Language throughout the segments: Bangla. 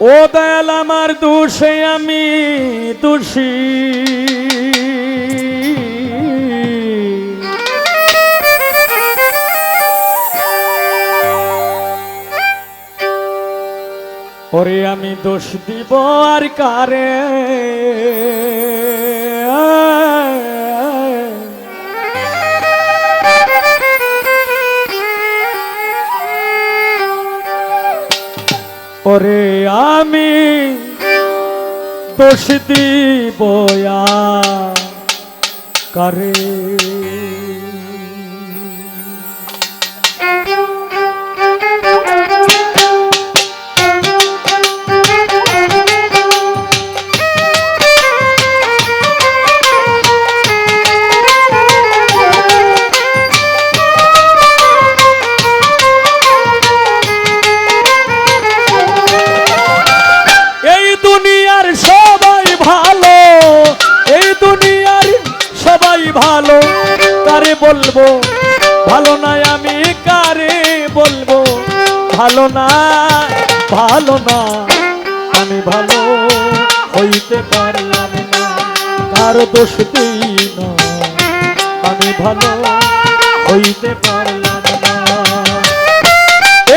ও দয়াল আমার দোষে আমি দোষী। ওরে আমি দোষ দিব আর কারে? ওরে আমি দোষ দিব কারে? ভালো না, আমি ভালো হইতে পারলাম না। কার দোষ দিই না আমি ভালো হইতে পারলাম না।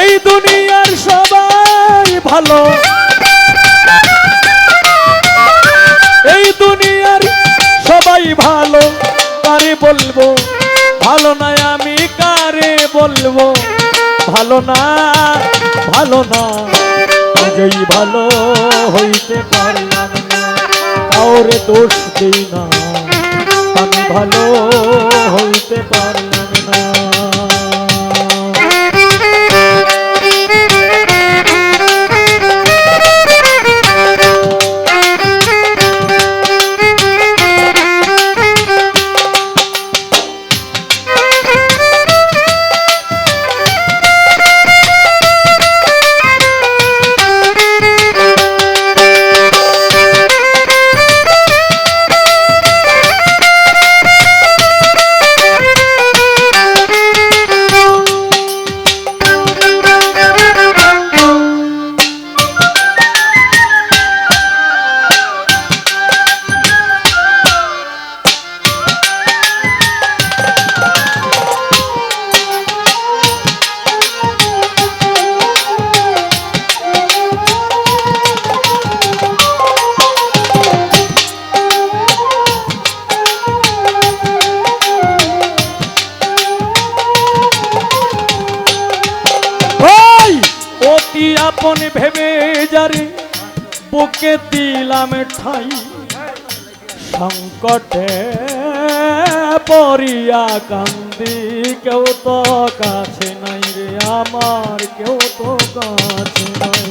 এই দুনিয়ার সবাই ভালো। এই দুনিয়ার সবাই ভালো। কারে বলব? ভালো না আমি কারে বলব? ভালো না ভালো না। নিজেই ভালো হইতে পারলাম না। কাউরে দোষ দেই না। আমি ভালো হইতে পারলাম বুকে দিলাম ঠাই। সংকটে পরিয়া কান্দি, কেউ তো কাছে নাই রে আমার, কেউ তো কাছে নাই।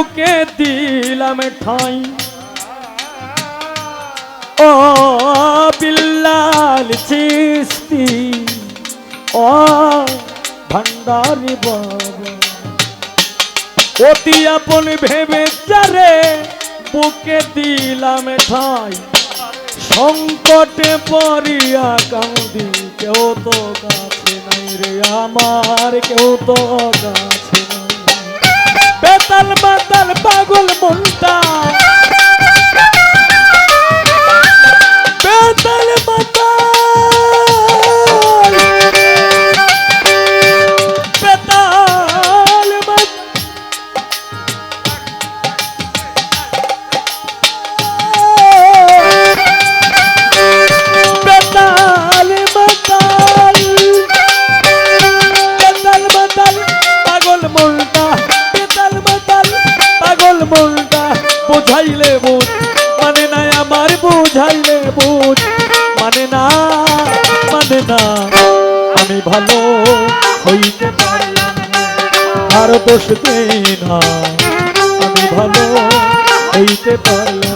বুকে দিলাম ঠাই। ও বিল্লাল চিস্তি ও ভান্ডারি বাবা। অতি আপন ভেবে যারে বুকে দিলাম ঠাই। সংকটে পড়িয়া কান্দি কেউ তো কাছে নাই রে আমার, কেউ তো কাছে নাই বেতাল বাতাল পাগল মনটা। বুঝাইলে বুঝ মানে না আমার বুঝাইলে বুঝ মানে না মানে না, আমি ভালো হইতে পারলাম আর বসতে না, আমি ভালো হইতে পারলাম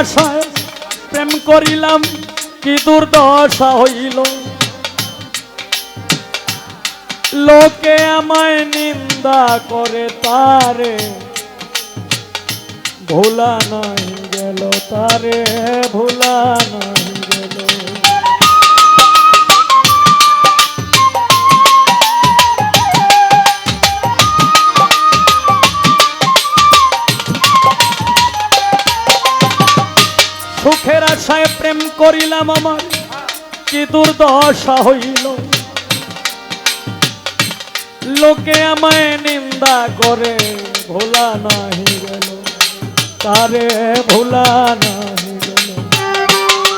আশায় প্রেম করিলাম, কি দুর্দশা হইল। লোকে আমায় নিন্দা করে তারে, ভোলা নাই গেল তারে, ভোলা নাই করিলাম আমার, কি দুর্দশা হইল। লোকে আমায় নিন্দা করে, ভোলা নাহি গেল। তারে ভোলা নাহি গেল।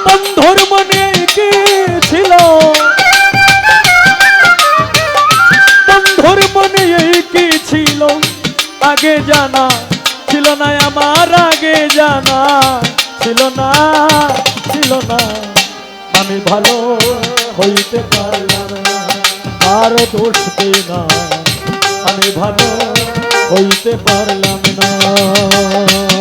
বন্ধুর মনে কি ছিল? বন্ধুর মনে কি ছিল? আগে জানা ছিল না, আমার আগে জানা ছিল না। ছিল না। আমি ভালো হইতে পারলাম আর দোষ না। আমি ভালো হইতে পারলাম না।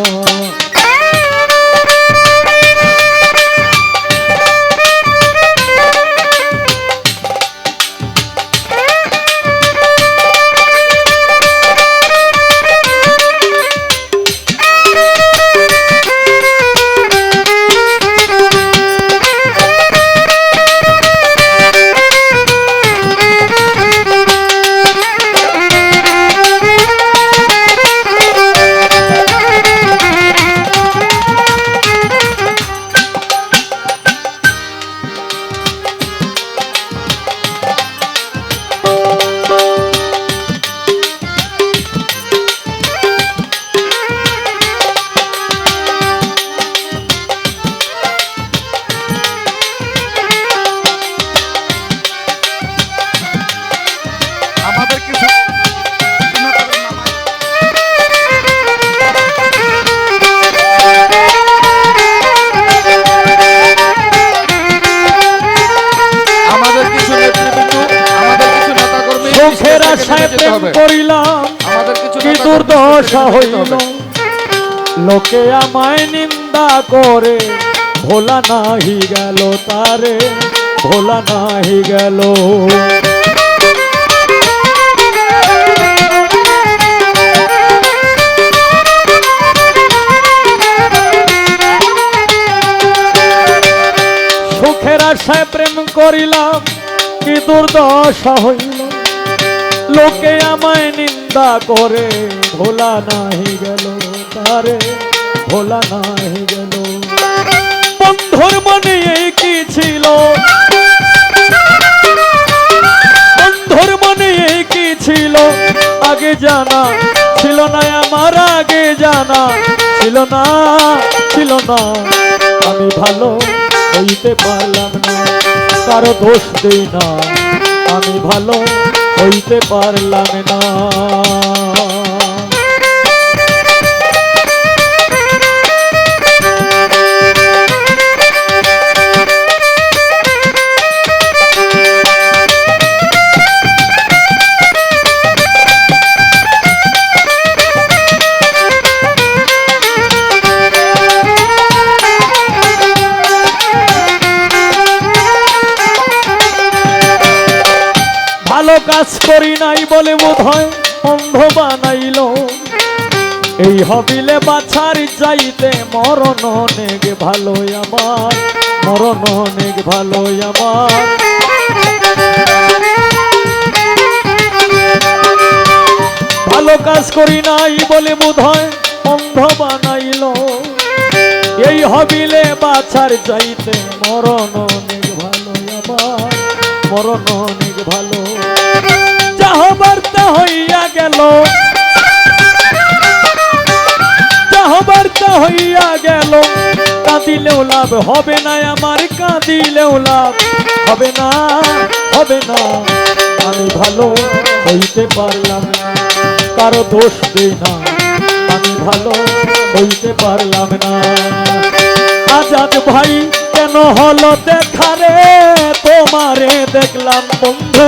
নেমে হইল। লোকে আমায় নিন্দা করে, ভোলা নাহি গেল তারে, ভোলা নাহি গেল সুখের আশায় প্রেম করিলাম, কি দুর্দশা হইল লোকে আমায় নিন্দা করে, ভোলা নাহি গেল তারে, ভোলা নাহি গেল। বন্ধুর মনে এই কি ছিল? বন্ধুর মনে এই কি ছিল? আগে জানা ছিল না, আমার আগে জানা ছিল না ছিল না। আমি ভালো হইতে পারলাম না, কারও দোষ দেই না। আমি ভালো হইতে পারলাম না। ভালো কাজ করি নাই বলে বোধ হয় অন্ধ বানাইল। এই হবিলে বাছার চাইতে মরণ অনেক ভালো আমার, মরণ অনেক ভালো আমার। ভালো কাজ করি নাই বলে বোধ হয় অন্ধ বানাইল। এই হবিলে বাছার চাইতে মরণ অনেক ভালো আমার, মরণ গেল বার্তা হইয়া গেল। কাঁদিলেও লাভ হবে না, আমার কাঁদিলেও লাভ হবে না হবে না। আমি ভালো হইতে পারলাম, কারও দোষ দেই না। আমি ভালো হইতে পারলাম না। আজাদ ভাই, কেন হলো দেখা রে? তোমারে দেখলাম বন্ধু।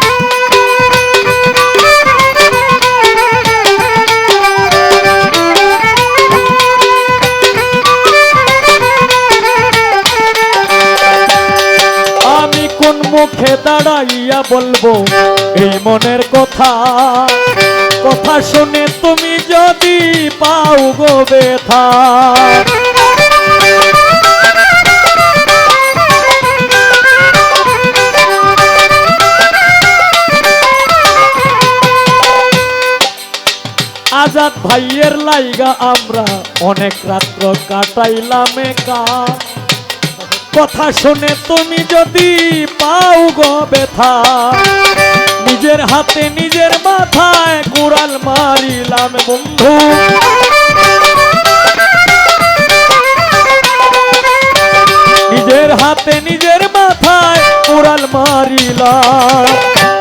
মুখে দাঁড়াইয়া বলব, এই মনের কথা। কথা শুনে তুমি যদি পাও গো ব্যথা। আজাদ ভাইয়ের লাইগা আমরা অনেক রাত্র কাটাইলাম একা। কথা শুনে তুমি যদি পাও গো ব্যথা। নিজের হাতে, নিজের মাথায় কুড়াল মারিলাম বন্ধু। নিজের হাতে, নিজের মাথায় কুড়াল মারিলাম।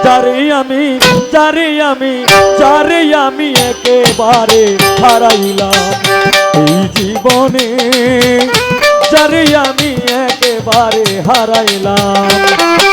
চারে আমি চারে আমি চারে আমি একেবারে হারাইলাম। এই জীবনে চারে আমি একেবারে হারাইলাম।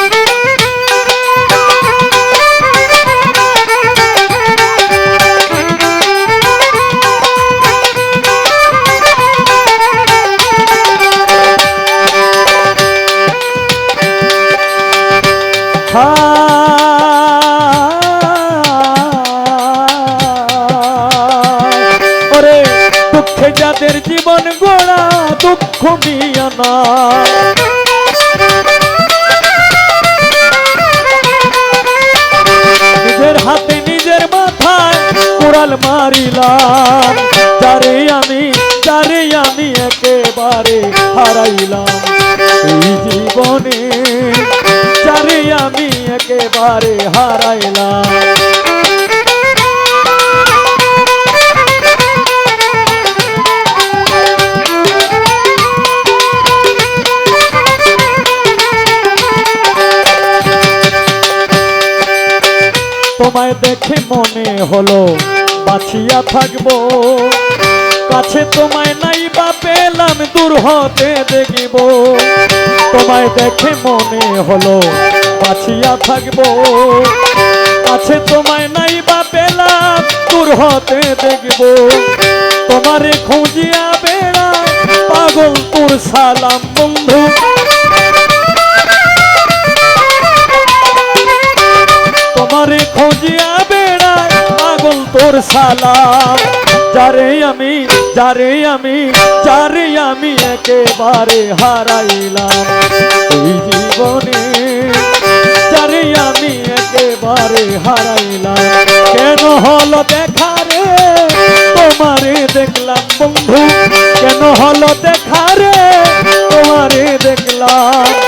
মারিলাম। যারে আমি যারে আমি একেবারে হারাইলাম। এই জীবনে যারে আমি একেবারে হারাইলাম। তোমায় দেখে মনে হলো বাঁচিয়া থাকব। কাছে তোমায় নাই বা পেলাম, দূর হতে দেখিব। তোমায় দেখে মনে হলো, বাঁচিয়া থাকব। কাছে তোমায় নাই বা পেলাম, দূর হতে দেখব। তোমারে খুঁজিয়া বেড়ায় পাগল তোর সালাম বন্ধু। তোমারে খোঁজিয়া পাগল তোর সালাম। যারে আমি যারে আমি যারে আমি একেবারে হারাইলাম। এই জীবনে যারে আমি একেবারে হারাইলাম। কেন হলো দেখা রে? তোমারে দেখলাম বন্ধু। কেন হলো দেখা রে? তোমারে দেখলাম।